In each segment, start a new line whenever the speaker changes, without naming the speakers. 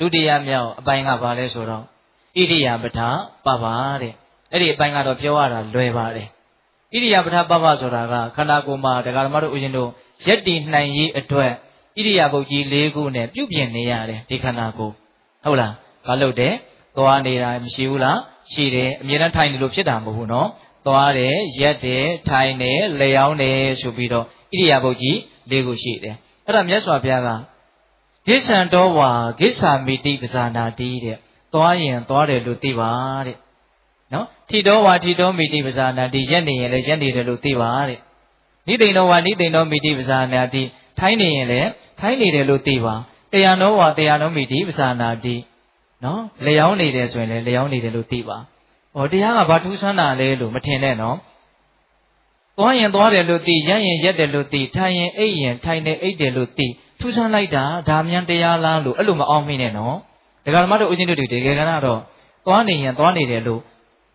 ဒုတိယမြောက်အပိုင်းကဘာလဲဆိုတော့ဣရိယာပဋ္ဌပပတဲ့အဲ့ဒီအပိုင်းကတော့ပြောရတာလွယ်ပါတယ်ဣရိယာပဋ္ဌပပဆိုတာကခန္ဓာကိုယ်မှာတရားဓမ္မတို့ဦးဇင်းတို့ယက်တည်နိုင်ရေးအတွက်ဣရိယာပုတ်ကြီး၄ခုနဲ့ပြုပြင်နေရတယ်ဒီခန္ဓာကိုယ်ဟုတ်လားဘာလို့တဲ့သွားနေတာမရှိဘူးလားရှိတယ်အမြဲတမ်းထိုင်နေလို့ဖြစ်တာမဟုတ်ဘူးနော်သွားတယ်ရက်တယ်ထိုင်တယ်လျှောင်းတယ်ဆိုပြီးတော့ဣရိယာပုတ်ကြီး၄ခုရှိတယ်အဲ့ဒါမြတ်စွာဘုရားက ကိစ္ဆံတော်ဝါကိစ္ဆာမိတိပဇာနာတိတဲ့သွားရင်သွားတယ်လို့သိပါတဲ့နော်ထီတော်ဝါထီတော်မိတိပဇာနာတိရက်နေရင်လည်းရက်နေတယ်လို့သိပါတဲ့နိသိဏောဝါနိသိဏောမိတိပဇာနာတိထိုင်းနေရင်လည်းထိုင်းနေတယ်လို့သိပါတရားနောဝါတရားနောမိတိပဇာနာတိနော်လျောင်းနေတယ်ဆိုရင်လည်းလျောင်းနေတယ်လို့သိပါဟောတရားကဘာထူးဆန်းတာလဲလို့မထင်နဲ့နော်သွားရင်သွားတယ်လို့သိရက်ရင်ရက်တယ်လို့သိထိုင်ရင်အိပ်ရင်ထိုင်တယ်အိပ်တယ်လို့သိ ထူးဆန်းလိုက်တာဒါမြန်တရားလားလို့အဲ့လိုမအောင်မိနဲ့နော်ဒကာဓမ္မတို့ဦးဇင်းတို့တွေတကယ်ကတော့သွားနေရင်သွားနေတယ်လို့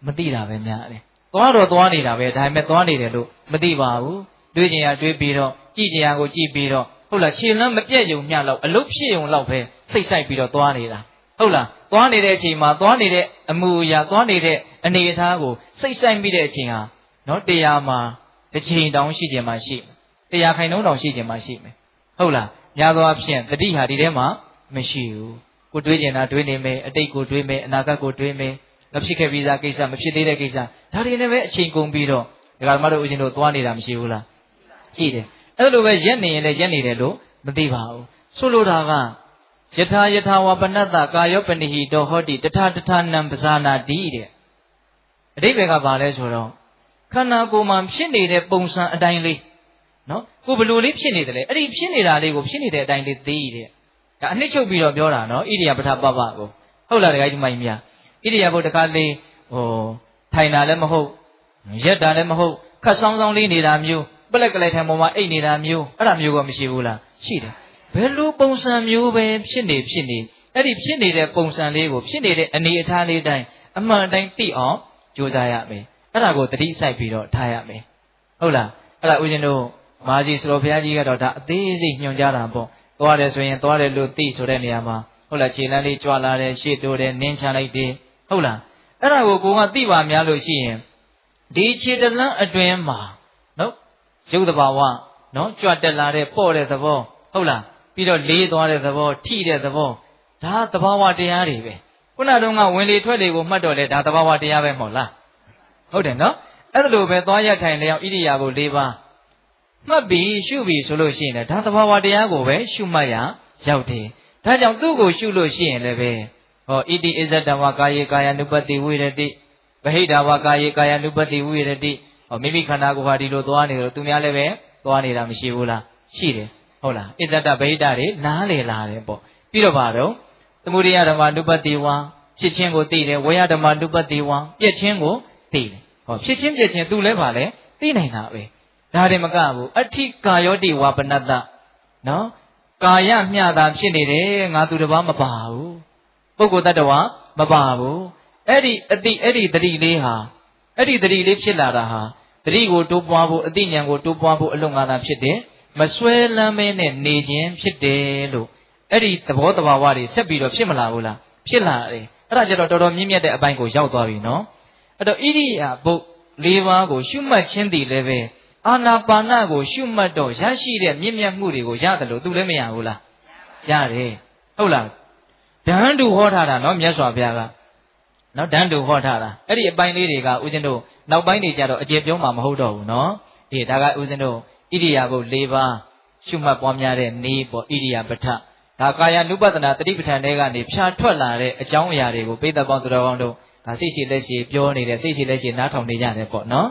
မသိတာပဲများတယ်သွားတော့သွားနေတာပဲဒါပေမဲ့သွားနေတယ်လို့မသိပါဘူးတွေးကြင်ရတွေးပြီးတော့ကြည့်ကြင်ရကိုကြည့်ပြီးတော့ဟုတ်လားခြေလမ်းမပြည့်ုံမျှလောက်အလုတ်ဖြစ်ုံလောက်ပဲစိတ်ဆိုင်ပြီးတော့သွားနေတာဟုတ်လားသွားနေတဲ့အချိန်မှာသွားနေတဲ့အမှုအရာသွားနေတဲ့အနေအထားကိုစိတ်ဆိုင်ပြီးတဲ့အချိန်ဟာနော်တရားမှာတစ်ချိန်တောင်ရှိခြင်းမှရှိတရားခိုင်နှုံးတောင်ရှိခြင်းမှရှိမယ်ဟုတ်လား များသောအားဖြင့်တတိဟာဒီထဲမှာမရှိဘူးကိုတွေးကျင်တာတွေးနေမယ်အတိတ်ကိုတွေးမယ်အနာဂတ်ကိုတွေးမယ်မဖြစ်ခဲ့ပြီးသားကိစ္စမဖြစ်သေးတဲ့ကိစ္စဒါတွေနဲ့ပဲအချိန်ကုန်ပြီးတော့ဒကာမတို့ဦးဇင်းတို့သွားနေတာမရှိဘူးလားရှိတယ်အဲ့လိုပဲရက်နေရင်လည်းရက်နေတယ်လို့မသိပါဘူးဆိုလိုတာကယထာယထာဝပနတ္တကာယောပနိဟိတောဟောတိတထတထနံပဇာနာတိတဲ့အတိပ္ပယ်ကဘာလဲဆိုတော့ခန္ဓာကိုယ်မှာဖြစ်နေတဲ့ပုံစံအတိုင်းလေး နော်ကိုဘယ်လိုလေးဖြစ်နေတယ်လဲအဲ့ဒီဖြစ်နေတာလေးကိုဖြစ်နေတဲ့အတိုင်းလေးသိတဲ့ဒါအနှစ်ချုပ်ပြီးတော့ပြောတာနော်ဣရိယာပဋ္ဌပပကိုဟုတ်လားတခါကြီးမိုင်းမြဣရိယာပုတ်တခါလေးဟိုထိုင်တာလည်းမဟုတ်ရက်တာလည်းမဟုတ်ခတ်ဆောင်းဆောင်းလေးနေတာမျိုးပလက်ကလေးထိုင်ပေါ်မှာအိတ်နေတာမျိုးအဲ့ဒါမျိုးကမရှိဘူးလားရှိတယ်ဘယ်လိုပုံစံမျိုးပဲဖြစ်နေဖြစ်နေအဲ့ဒီဖြစ်နေတဲ့ပုံစံလေးကိုဖြစ်နေတဲ့အနေအထားလေးတိုင်းအမှန်တိုင်းသိအောင်ကြိုးစားရမယ်အဲ့ဒါကိုတတိစိုက်ပြီးတော့ထားရမယ်ဟုတ်လားအဲ့ဒါဦးဇင်းတို့ မာကြီးဆိုတော်ဘုရားကြီးကတော့ဒါအသေးစိတ်ညွှန်ကြားတာပေါ့သွားတယ်ဆိုရင်သွားတယ်လို့သိဆိုတဲ့နေရာမှာဟုတ်လားခြေလမ်းလေးကြွလာတယ်ရှေ့တိုးတယ်နင်းချလိုက်တယ်ဟုတ်လားအဲ့ဒါကိုကိုကသိပါများလို့ရှိရင်ဒီခြေတလန်းအတွင်းမှာနော်ရုပ်တဘာဝနော်ကြွတက်လာတဲ့ပေါ့တဲ့သဘောဟုတ်လားပြီးတော့လေးသွားတဲ့သဘောထိတဲ့သဘောဒါသဘာဝတရားတွေပဲခုနတုန်းကဝင်လေထွက်လေကိုမှတ်တော့လေဒါသဘာဝတရားပဲမဟုတ်လားဟုတ်တယ်နော်အဲ့ဒါလိုပဲသွားရထိုင်လျောက်ဣရိယာပု၄ပါး မှတ်ပြီးရှုပြီးဆိုလို့ရှိရင်လည်းဒါသဘာဝတရားကိုပဲရှုမှတ်ရရောက်တယ်ဒါကြောင့်သူ့ကိုရှုလို့ရှိရင်လည်းပဲဟောဣတိအစ္ဆတဝကာယေကာယ ानु ပတိဝိရတိဗဟိတဝကာယေကာယ ानु ပတိဝိရတိဟောမိမိခန္ဓာကိုယ်ဟာဒီလိုသွားနေတော့သူများလည်းပဲသွားနေတာမရှိဘူးလားရှိတယ်ဟုတ်လားအစ္ဆတဗဟိတတွေနားလေလာတယ်ပေါ့ပြီးတော့ပါတော့သမုဒိယဓမ္မ ानु ပတိဝါဖြစ်ခြင်းကိုသိတယ်ဝေယဓမ္မ ानु ပတိဝါပြည့်ခြင်းကိုသိတယ်ဟောဖြစ်ချင်းပြည့်ချင်းသူလည်းပါလေသိနိုင်တာပဲ ဒါတွေမကဘူးအဋ္ဌိကာယောတိဝါပနတ္တနော်ကာယမျှတာဖြစ်နေတယ်ငါသူတစ်ပါးမပါဘူးပုဂ္ဂိုလ်တ attva မပါဘူးအဲ့ဒီအတိအဲ့ဒီတတိလေးဟာအဲ့ဒီတတိလေးဖြစ်လာတာဟာတတိကိုတိုးပွားဖို့အတိညာဉ်ကိုတိုးပွားဖို့အလုံငါတာဖြစ်တယ်မဆွဲလမ်းမဲနဲ့နေခြင်းဖြစ်တယ်လို့အဲ့ဒီသဘောတဘာဝတွေဆက်ပြီးတော့ဖြစ်မလာဘူးလားဖြစ်လာတယ်အဲ့ဒါကြတော့တော်တော်မြင့်မြတ်တဲ့အပိုင်းကိုရောက်သွားပြီနော်အဲ့တော့ဣရိယာပုတ်၄ပါးကိုရှုမှတ်ခြင်းတည်လည်းပဲ အာနာပါနကိုရှုမှတ်တော့ရရှိတဲ့မြင့်မြတ်မှုတွေကိုရတယ်လို့သူလည်းမရဘူးလားရတယ်ဟုတ်လားဒန်းတူဟောထားတာနော်မြတ်စွာဘုရားကနော်ဒန်းတူဟောထားတာအဲ့ဒီအပိုင်းလေးတွေကဦးဇင်းတို့နောက်ပိုင်းတွေကြတော့အကျေပြုံးမှာမဟုတ်တော့ဘူးနော်ဒီဒါကဦးဇင်းတို့ဣရိယာပုတ်၄ပါးရှုမှတ်ပွားများတဲ့နေပေါ့ဣရိယာပဋ္ဌဒါကာယ ानु ပဒနာတတိပဋ္ဌာန်တွေကနေဖြာထွက်လာတဲ့အကြောင်းအရာတွေကိုပိဿပေါင်းသူတော်ကောင်းတို့ဒါစိတ်ရှိလက်ရှိပြောနေတဲ့စိတ်ရှိလက်ရှိနားထောင်နေကြတယ်ပေါ့နော်